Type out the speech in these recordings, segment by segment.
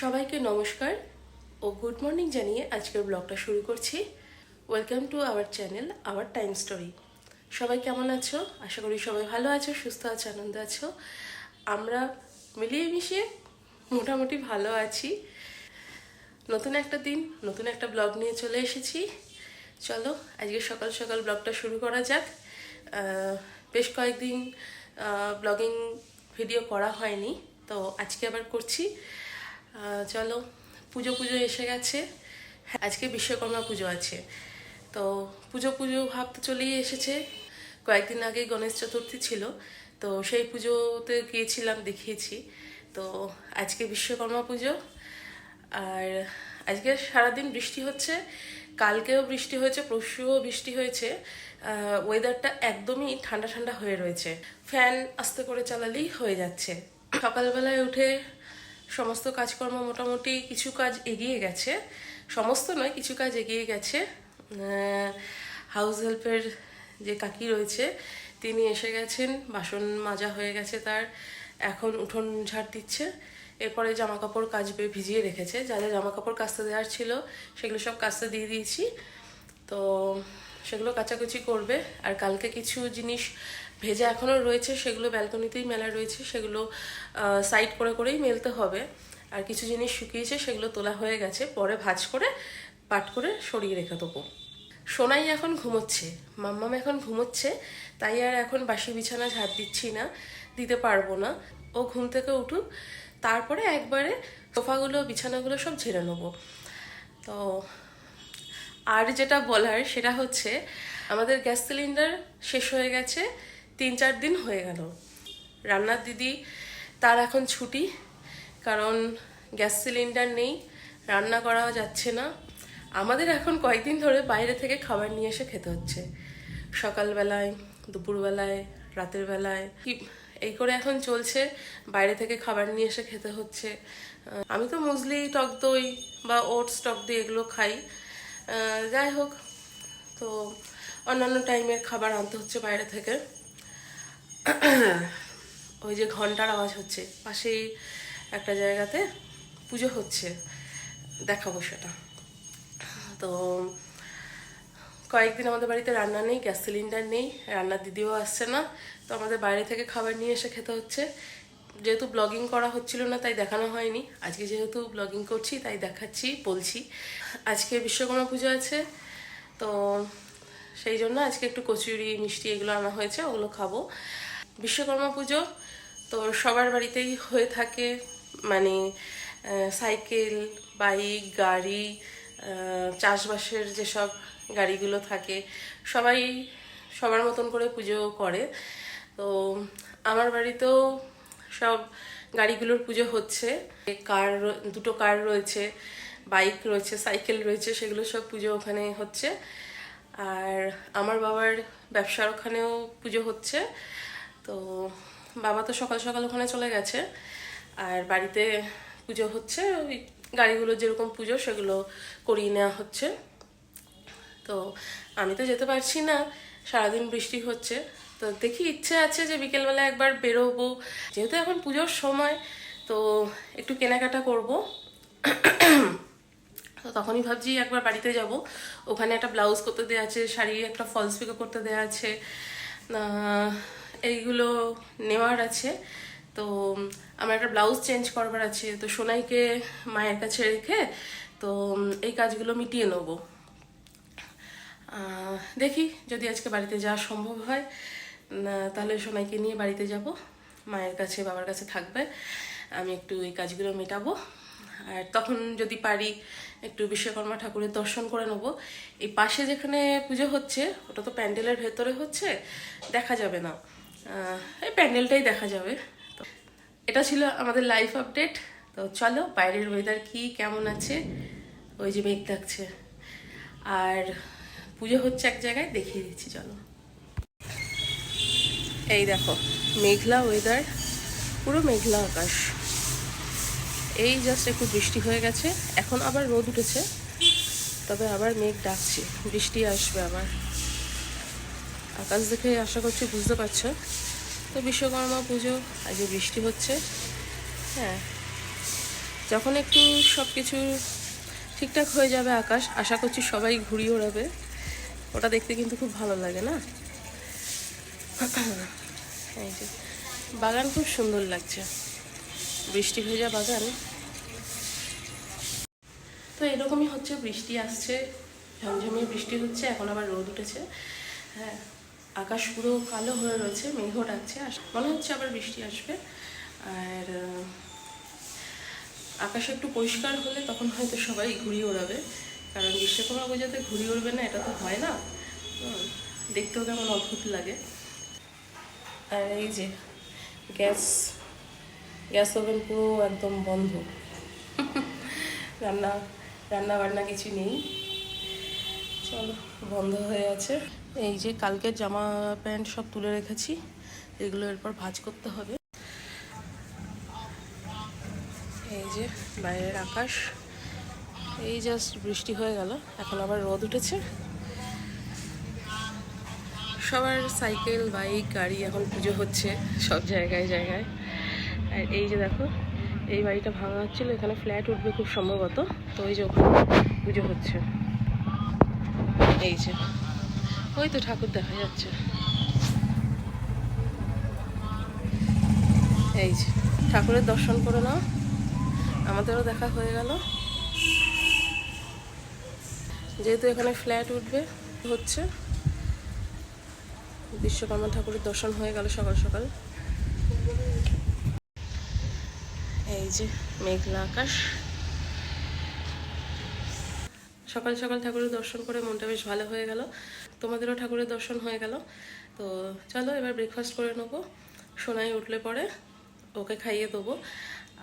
সবাইকে নমস্কার ও good morning জানিয়ে আজকের ব্লগটা শুরু করছি। Welcome to our channel our time story সবাই কেমন আছো? আশা করি সবাই ভালো আছো, সুস্থ আছো, আনন্দ আছো। আমরা মিলিয়ে মিশিয়ে মোটামুটি ভালো আছি। নতুন একটা দিন, নতুন একটা ব্লগ নিয়ে চলে এসেছি। চলো, আজকে সকাল সকাল ব্লগটা শুরু করা যাক। বেশ কয়েকদিন ব্লগিং ভিডিও করা হয়নি, তো আজকে আবার করছি। চলো, পুজো পুজো এসে গেছে। আজকে বিশ্বকর্মা পুজো আছে। তো পুজো পুজো ভাব তো চলেই এসেছে। কয়েকদিন আগে গণেশ চতুর্থী ছিল, তো সেই পুজোতে গিয়েছিলাম, দেখিয়েছি। তো আজকে বিশ্বকর্মা পুজো। আর আজকে সারাদিন বৃষ্টি হচ্ছে, কালকেও বৃষ্টি হয়েছে, পরশুও বৃষ্টি হয়েছে। ওয়েদারটা একদমই ঠান্ডা ঠান্ডা হয়ে রয়েছে। ফ্যান আস্তে করে চালালেই হয়ে যাচ্ছে। সকালবেলায় উঠে সমস্ত কাজকর্ম মোটামুটি কিছু কাজ এগিয়ে গেছে। সমস্ত নয়, কিছু কাজ এগিয়ে গেছে। হাউস হেল্পের যে কাকি রয়েছে, তিনি এসে গেছেন, বাসন মাজা হয়ে গেছে তার, এখন উঠোন ঝাড় দিচ্ছে। এরপরে জামা কাপড় কাচবে, ভিজিয়ে রেখেছে। যা যা জামা কাপড় কাচতে দেওয়ার ছিল, সেগুলো সব কাচতে দিয়ে দিয়েছি। তো সেগুলো কাচাকুচি করবে। আর কালকে কিছু জিনিস ভেজা এখনও রয়েছে, সেগুলো ব্যালকনিতেই মেলা রয়েছে, সেগুলো সাইড করে করেই মেলতে হবে। আর কিছু জিনিস শুকিয়েছে, সেগুলো তোলা হয়ে গেছে, পরে ভাজ করে পাট করে সরিয়ে রেখে দেবো। সোনাই এখন ঘুমোচ্ছে, মাম্মাম এখন ঘুমোচ্ছে, তাই আর এখন বাসি বিছানা ঝাড় দিচ্ছি না, দিতে পারব না। ও ঘুম থেকে উঠুক, তারপরে একবারে সোফাগুলো, বিছানাগুলো সব ঝেড়ে নেব। তো, আর যেটা বলার সেটা হচ্ছে, আমাদের গ্যাস সিলিন্ডার শেষ হয়ে গেছে তিন চার দিন হয়ে গেল। রান্নার দিদি, তার এখন ছুটি, কারণ গ্যাস সিলিন্ডার নেই, রান্না করা যাচ্ছে না। আমাদের এখন কয়েকদিন ধরে বাইরে থেকে খাবার নিয়ে এসে খেতে হচ্ছে। সকালবেলায়, দুপুরবেলায়, রাতের বেলায়, কি এই করে এখন চলছে, বাইরে থেকে খাবার নিয়ে এসে খেতে হচ্ছে। আমি তো মুসলি, টক দই বা ওটস, টক দই এগুলো খাই। যাই হোক, তো অন্যান্য টাইমের খাবার আনতে হচ্ছে বাইরে থেকে। ওই যে ঘণ্টার আওয়াজ হচ্ছে। পাশেই একটা জায়গাতে পুজো হচ্ছে। দেখাবো সেটা। তো কয়েকদিন আমাদের বাড়িতে রান্না নেই, গ্যাস সিলিন্ডার নেই, রান্নার দিদিও আসছে না। তো আমাদের বাইরে থেকে খাবার নিয়ে এসে খেতে হচ্ছে। যেহেতু ব্লগিং করা হচ্ছিল না, তাই দেখানো হয়নি। আজকে যেহেতু ব্লগিং করছি, তাই দেখাচ্ছি, বলছি। আজকে বিশ্বকর্মা পুজো আছে। তো সেই জন্য আজকে একটু কচুরি, মিষ্টি এগুলো আনা হয়েছে, ওগুলো খাব। বিশ্বকর্মা পুজো। তো সবার বাড়িতেই হয়ে থাকে মানে সাইকেল, বাইক, গাড়ি চাষবাসের যেসব গাড়িগুলো থাকে, সবাই সবার মতন করে পুজো করে। তো আমার বাড়িতেও সব গাড়িগুলোর পুজো হচ্ছে। কার দুটো কার রয়েছে, বাইক রয়েছে, সাইকেল রয়েছে, সেগুলো সব পুজো ওখানে হচ্ছে। আর আমার বাবার ব্যবসার ওখানেও পুজো হচ্ছে। তো বাবা তো সকাল সকাল ওখানে চলে গেছে। আর বাড়িতে পুজো হচ্ছে, ওই গাড়িগুলো যেরকম পুজো সেগুলো করিয়ে নেওয়া হচ্ছে। তো আমি তো যেতে পারছি না, সারাদিন বৃষ্টি হচ্ছে। তো দেখি ইচ্ছে আছে যে বিকেলবেলা একবার বেরোবো। যেহেতু এখন পুজোর সময়, তো একটু কেনাকাটা করব। তো তখনই ভাবছি একবার বাড়িতে যাব। ওখানে একটা ব্লাউজ করতে দেওয়া আছে, শাড়ি, একটা ফলস পিকো করতে দেওয়া আছে। এইগুলো নেওয়ার আছে। তো আমার একটা ব্লাউজ চেঞ্জ করবার আছে। তো সোনাইকে মায়ের কাছে রেখে, তো এই কাজগুলো মিটিয়ে নেব। দেখি যদি আজকে বাড়িতে যাওয়া সম্ভব হয় তাহলে সোনাইকে নিয়ে বাড়িতে যাব। মায়ের কাছে, বাবার কাছে থাকবে। আমি একটু এই কাজগুলো মেটাবো। আর তখন যদি পারি একটু বিশ্বকর্মা ঠাকুরের দর্শন করে নেব। এই পাশে যেখানে পুজো হচ্ছে, ওটা তো প্যান্ডেলের ভেতরে হচ্ছে, দেখা যাবে না। এই প্যান্ডেলটাই দেখা যাবে। তো এটা ছিল আমাদের লাইফ আপডেট তো চলো, বাইরের ওয়েদার কি, কেমন আছে, ওই যে মেঘ থাকছে আর পুজো হচ্ছে এক জায়গায়, দেখিয়ে দিচ্ছি, চলো। এই দেখো, মেঘলা ওয়েদার পুরো মেঘলা আকাশ। এই জাস্ট একটু বৃষ্টি হয়ে গেছে। এখন আবার রোদ উঠেছে। তবে আবার মেঘ ডাকছে। বৃষ্টি আসবে আবার। আকাশ দেখে আশা করছি বুঝতে পারছ। তো বিশ্বকর্মা পুজো আজকে বৃষ্টি হচ্ছে হ্যাঁ। যখন একটু সব কিছু ঠিকঠাক হয়ে যাবে আকাশ, আশা করছি সবাই ঘুরিয়ে ওড়াবে। ওটা দেখতে কিন্তু খুব ভালো লাগে, না? এই যে, বাগান খুব সুন্দর লাগছে। বৃষ্টি ভেজা বাগান। তো এরকমই হচ্ছে, বৃষ্টি আসছে, ঝমঝমিয়ে বৃষ্টি হচ্ছে, এখন আবার রোদ উঠেছে। হ্যাঁ আকাশ পুরো কালো হয়ে রয়েছে মেঘ ডাকছে আস- মনে হচ্ছে আবার বৃষ্টি আসবে। আর আকাশ একটু পরিষ্কার হলে তখন হয়তো সবাই ঘুরিয়ে ওড়াবে, কারণ বিশ্বকর্মা পুজোতে ঘুরিয়ে উড়বে না, এটা তো হয় না। দেখতেও কেমন অদ্ভুত লাগে। আর এই যে, গ্যাস গ্যাস ওভেন পুরো একদম বন্ধ। রান্না রান্না বান্না কিছু নেই। চলো, বন্ধ হয়ে আছে। এই যে কালকের জামা প্যান্ট সব তুলে রেখেছি, এগুলো এরপর ভাঁজ করতে হবে। এই যে বাইরের আকাশ, এই জাস্ট বৃষ্টি হয়ে গেল, এখন আবার রোদ উঠেছে। সবার সাইকেল, বাইক, গাড়ি এখন পুজো হচ্ছে, সব জায়গায় জায়গায়। আর এই যে দেখো এই বাড়িটা ভাঙা হচ্ছিল, এখানে ফ্ল্যাট উঠবে খুব সম্ভবত। তো ওই যে ওখানে পুজো হচ্ছে। এই যে। ওই তো ঠাকুর দেখা যাচ্ছে। এই যে। ঠাকুরের দর্শন করে নাও আমাদেরও দেখা হয়ে গেল। যেহেতু এখানে ফ্ল্যাট উঠবে, হচ্ছে। বিশ্বকর্মা ঠাকুরের দর্শন হয়ে গেল সকাল সকাল এই যে মেঘলা আকাশ। সকাল সকাল ঠাকুরের দর্শন করে মনটা বেশ ভালো হয়ে গেল। তোমাদেরও ঠাকুরের দর্শন হয়ে গেল। তো চলো এবার ব্রেকফাস্ট করে নেব। সোনাই উঠলে পরে ওকে খাইয়ে দেবো।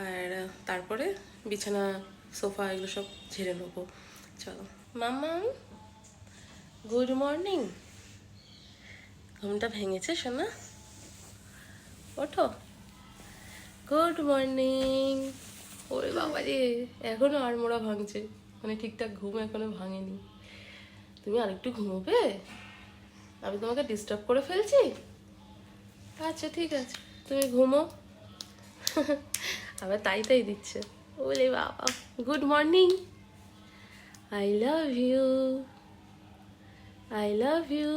আর তারপরে বিছানা, সোফা এগুলো সব ঝেড়ে নেব। চলো। মাম্মা গুড মর্নিং ঘুমটা ভেঙেছে সোনা। ওঠো। গুড মর্নিং ওরে বাবা রে, এখনও আড়মোড়া ভাঙছে। মানে ঠিকঠাক ঘুম এখনও ভাঙেনি। তুমি আরেকটু ঘুমোবে? আমি তোমাকে ডিস্টার্ব করে ফেলছি? আচ্ছা ঠিক আছে। তুমি ঘুমো। আবার তাই তাই দিচ্ছে। ওরে বাবা। Good morning I love you I love you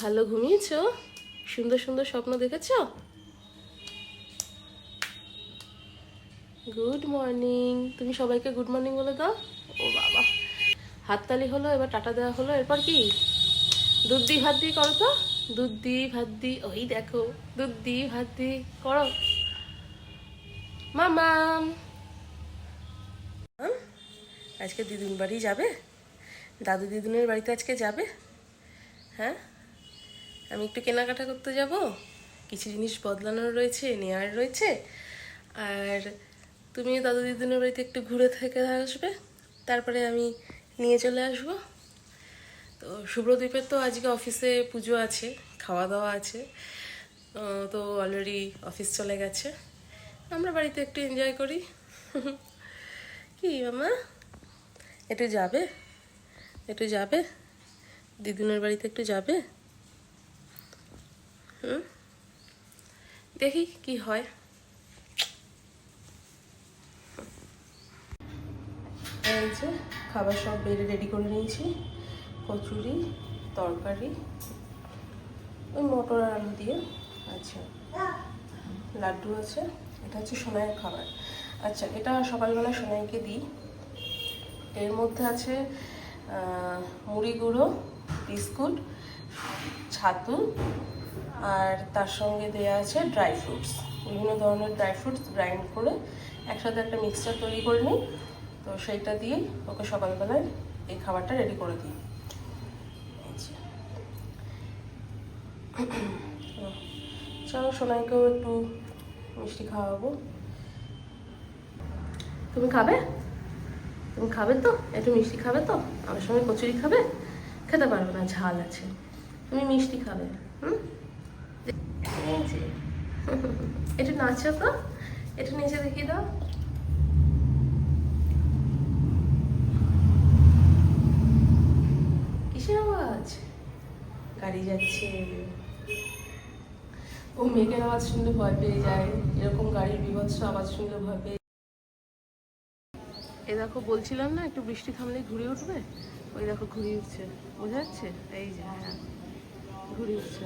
ভালো ঘুমিয়েছো? সুন্দর সুন্দর স্বপ্ন দেখেছ? গুড মর্নিং তুমি সবাইকে গুড মর্নিং বলে দাও? ও বাবা। হাততালি হলো এবার টাটা দেওয়া হলো এরপর কি? দুধ দি ভাত দি করো তো। দুধ দি ভাত দি ওই দেখো দুধ দি ভাত দি করো। মামাম আম, আজকে দিদুন বাড়ি যাবে? দাদু দিদুনের বাড়িতে আজকে যাবে? হ্যাঁ? আমি একটু কেনাকাটা করতে যাব। কিছু জিনিস বদলানোর রয়েছে নেওয়ার রয়েছে। আর তুমি দাদু দিদুনের বাড়িতে একটু ঘুরে থেকে আসবে, তারপরে আমি নিয়ে চলে আসব। তো শুভ্রদ্বীপের তো আজকে অফিসে পুজো আছে খাওয়া দাওয়া আছে তো অলরেডি অফিস চলে গেছে। আমরা বাড়িতে একটু এনজয় করি। কি, মামা? একটু যাবে? একটু যাবে? দিদুনের বাড়িতে একটু যাবে? হুম? দেখি কি হয়। এই খাবার সব বেড়ে রেডি করে নিয়েছি। কচুরি, তরকারি, ওই মটর আলু দিয়ে আচ্ছা লাড্ডু আছে। এটা হচ্ছে সোনাইয়ের খাবার। আচ্ছা এটা সকালবেলা সোনাইকে দিই। এর মধ্যে আছে মুড়ি গুঁড়ো, বিস্কুট, ছাতু, আর তার সঙ্গে দেওয়া আছে ড্রাই ফ্রুটস বিভিন্ন ধরনের ড্রাই ফ্রুটস গ্রাইন্ড করে একসাথে একটা মিক্সচার তৈরি করে নিই। তো সেইটা দিয়ে ওকে সকালবেলায় এই খাবারটা রেডি করে দিই। চলো সোনাইকেও একটু মিষ্টি খাওয়াবো। তুমি খাবে? তুমি খাবে তো? একটু মিষ্টি খাবে তো? আমার সঙ্গে কচুরি খাবে? খেতে পারবে না, ঝাল আছে। তুমি মিষ্টি খাবে, হুম। একটু নাচো তো। একটু নিচে দেখিয়ে দাও কিসের আওয়াজ গাড়ি যাচ্ছে। ও মেঘের আওয়াজ শুনলে ভয় পেয়ে যায়। এরকম গাড়ির বিভৎস আওয়াজ শুনলে ভয় পেয়ে এ দেখো বলছিলাম না, একটু বৃষ্টি থামলে ঘুরে উঠবে? ওই দেখো ঘুরে উঠছে। বোঝা যাচ্ছে? এই যে হ্যাঁ ঘুরে উঠছে।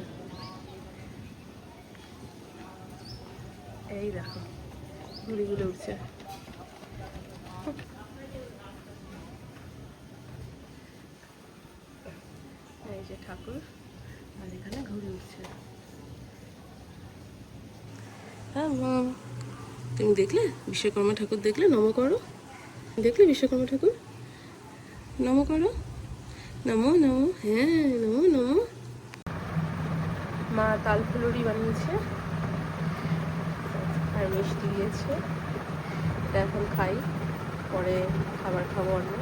এই দেখো ঘুরে ঘুরে উঠছে। এই যে ঠাকুর। হ্যাঁ তুমি দেখলে? বিশ্বকর্মা ঠাকুর দেখলে? নম করো। দেখলে বিশ্বকর্মা ঠাকুর? নম করো। নমো নমো। হ্যাঁ নমো নমো। মা তাল ফুলুরি বানিয়েছে। আর মিষ্টি দিয়েছে। এটা এখন খাই। পরে খাবার খাব অন্য।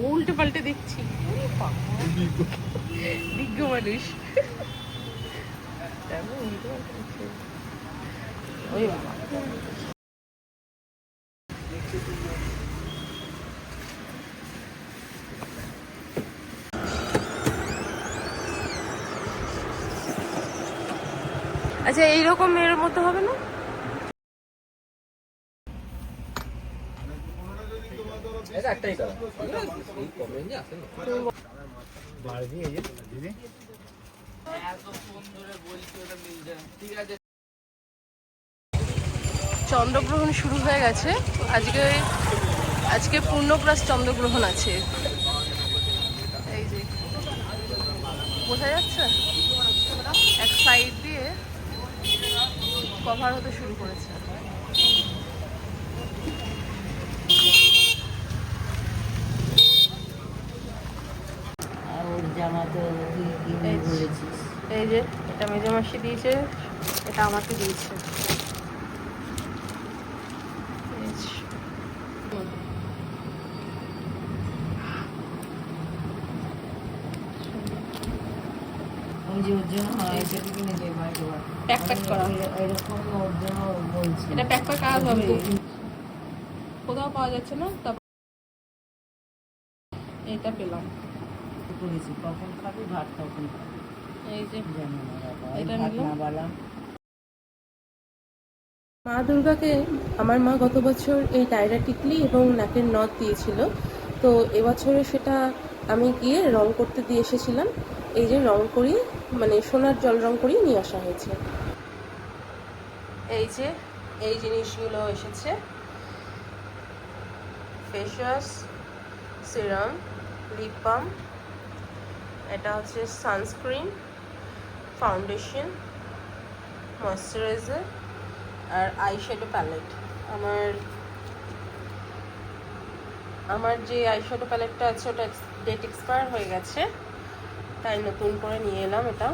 উল্টে পাল্টে দেখছি বিজ্ঞ মানুষ। ওই আচ্ছা এইরকম এর মধ্যে হবে না? এটা একটাই কালার এই কম রেঞ্জে আসে না। বাড়বি এই যে দিদি। চন্দ্রগ্রহণ শুরু হয়ে গেছে। আজকে আজকে পূর্ণপ্রাস চন্দ্রগ্রহণ আছে। এই যে বোঝা যাচ্ছে? এক সাইড দিয়ে কভার হতে শুরু করেছে আর ওর জামা তো তুই কিনে এই যে। এটা মেজে মাসি দিয়েছে এটা আমাকে দিয়েছে। এটা প্যাক করা। এরকম ওর জন্য বলছি। এটা প্যাক প্যাক কাজ হবে কোথাও পাওয়া যাচ্ছে না এটা পেলাম। করেছি কখন খাবি ভাত কখন খাবি? এই যে জানি না বাবা এটা না বালা মা দুর্গাকে আমার মা গত বছর এই টায়রা টিকলি এবং নাকের নথ দিয়েছিল। তো এবছরে সেটা আমি গিয়ে রং করতে দিয়ে এসেছিলাম। এই যে রং করি মানে সোনার জল রং করিয়ে নিয়ে আসা হয়েছে। এই যে এই জিনিসগুলো এসেছে। Face wash serum lip balm. এটা হচ্ছে সানস্ক্রিন ফাউন্ডেশন ময়শ্চারাইজার আর আইশ্যাডো প্যালেট আমার আমার যে আইশ্যাডো প্যালেটটা আছে ওটা ডেট এক্সপায়ার হয়ে গেছে, তাই নতুন করে নিয়ে এলাম এটা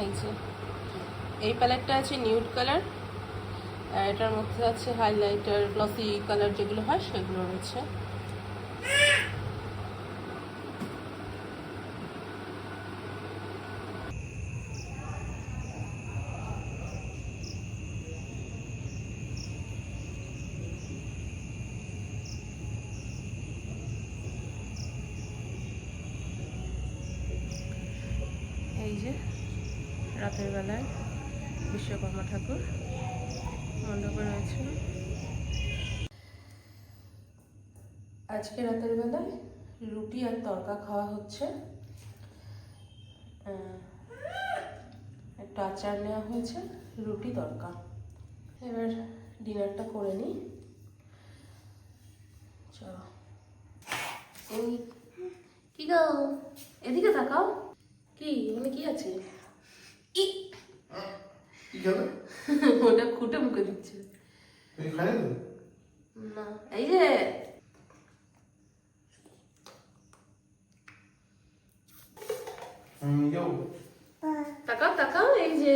এই যে। এই প্যালেটটা আছে নিউড কালার এটার মধ্যে আছে হাইলাইটার গ্লসি কালার যেগুলো হয় সেগুলো রয়েছে। এই যে রাতের বেলায় বিশ্বকর্মা ঠাকুর। মণ্ডপে রয়েছে। আজকে রাতের বেলায় রুটি আর তরকা খাওয়া হচ্ছে। একটু আচার নেওয়া হয়েছে রুটি তরকা। এবার ডিনারটা করে নিই। চলো। এই কি গো? এদিকে তাকাও। কি এখানে কি আছে? কি খেলে ওটা খুঁটে মুখে দিচ্ছে। না এই যে হুম তাকাও তাকাও এই যে।